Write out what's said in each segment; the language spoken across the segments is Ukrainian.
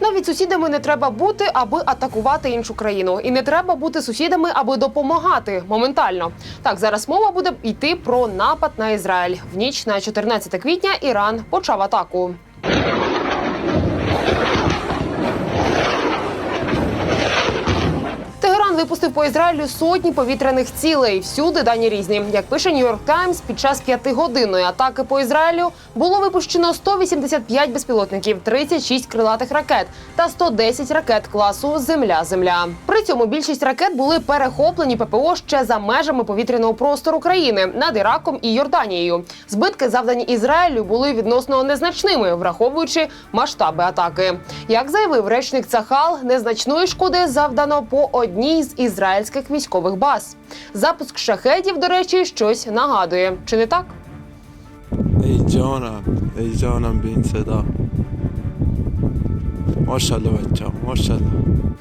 Навіть сусідами не треба бути, аби атакувати іншу країну, і не треба бути сусідами, аби допомагати моментально. Так, зараз мова буде йти про напад на Ізраїль. В ніч на 14 квітня Іран почав атаку. По Ізраїлю сотні повітряних цілей. Всюди дані різні. Як пише Нью-Йорк Таймс, під час п'ятигодинної атаки по Ізраїлю було випущено 185 безпілотників, 36 крилатих ракет та 110 ракет класу Земля-Земля. При цьому більшість ракет були перехоплені ППО ще за межами повітряного простору країни над Іраком і Йорданією. Збитки, завдані Ізраїлю, були відносно незначними, враховуючи масштаби атаки. Як заявив речник Цахал, незначної шкоди завдано по одній з ізраїльських ізраїльських військових баз. Запуск шахедів, до речі, щось нагадує. Чи не так?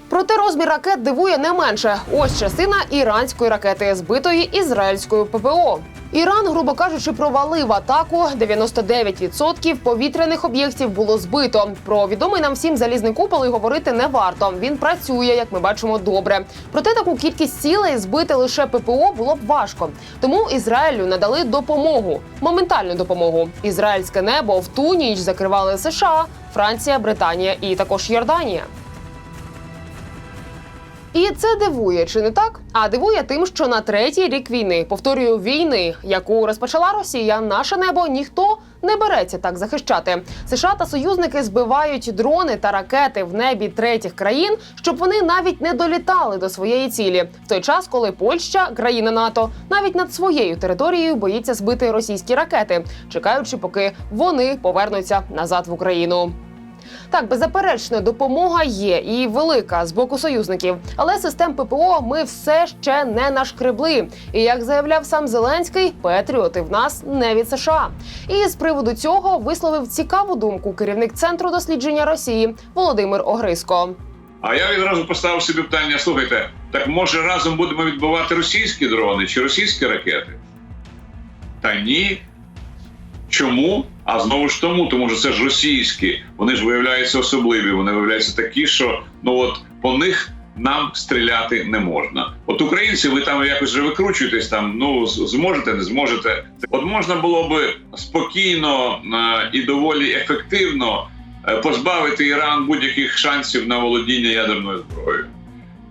Проте розмір ракет дивує не менше. Ось частина іранської ракети, збитої ізраїльською ППО. Іран, грубо кажучи, провалив атаку. 99% повітряних об'єктів було збито. Про відомий нам всім залізний купол і говорити не варто. Він працює, як ми бачимо, добре. Проте таку кількість цілей збити лише ППО було б важко. Тому Ізраїлю надали допомогу, моментальну допомогу. Ізраїльське небо в ту ніч закривали США, Франція, Британія і також Йорданія. І це дивує, чи не так? А дивує тим, що на третій рік війни, повторюю, війни, яку розпочала Росія, наше небо ніхто не береться так захищати. США та союзники збивають дрони та ракети в небі третіх країн, щоб вони навіть не долітали до своєї цілі. В той час, коли Польща, країна НАТО, навіть над своєю територією боїться збити російські ракети, чекаючи, поки вони повернуться назад в Україну. Так, беззаперечно, допомога є і велика з боку союзників, але систем ППО ми все ще не нашкребли. І як заявляв сам Зеленський, патріоти в нас не від США. І з приводу цього висловив цікаву думку керівник центру дослідження Росії Володимир Огриско. А я відразу поставив собі питання: слухайте, так може разом будемо відбивати російські дрони чи російські ракети? Та ні. Чому? А знову ж тому, тому що це ж російські. Вони ж виявляються особливі. Вони виявляються такі, що ну от по них нам стріляти не можна. От українці, ви там якось вже викручуєтесь, там ну зможете, не зможете. От можна було би спокійно е, і доволі ефективно е, позбавити Іран будь-яких шансів на володіння ядерною зброєю.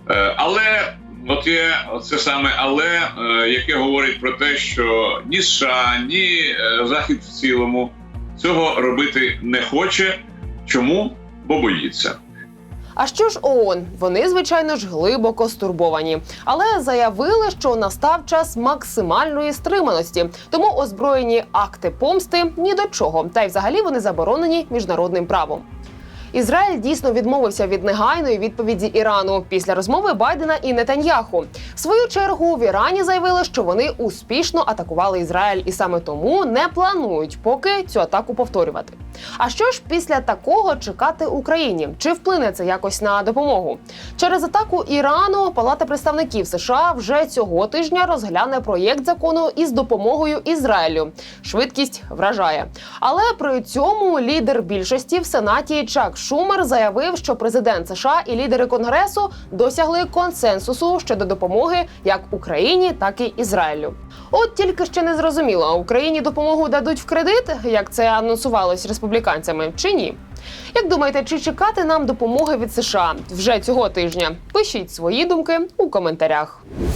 Е, Але от є це саме але, е, яке говорить про те, що ні США, ні е, Захід в цілому цього робити не хоче. Чому? Бо боїться. А що ж ООН? Вони, звичайно ж, глибоко стурбовані, але заявили, що настав час максимальної стриманості. Тому озброєні акти помсти ні до чого, та й взагалі вони заборонені міжнародним правом. Ізраїль дійсно відмовився від негайної відповіді Ірану після розмови Байдена і Нетаньяху. В свою чергу в Ірані заявили, що вони успішно атакували Ізраїль і саме тому не планують поки цю атаку повторювати. А що ж після такого чекати Україні? Чи вплине це якось на допомогу? Через атаку Ірану Палата представників США вже цього тижня розгляне проєкт закону із допомогою Ізраїлю. Швидкість вражає. Але при цьому лідер більшості в сенаті Чак Шумер заявив, що президент США і лідери конгресу досягли консенсусу щодо допомоги як Україні, так і Ізраїлю. От тільки ще не зрозуміло, Україні допомогу дадуть в кредит, як це анонсувалось республіканцями, чи ні. Як думаєте, чи чекати нам допомоги від США вже цього тижня? Пишіть свої думки у коментарях.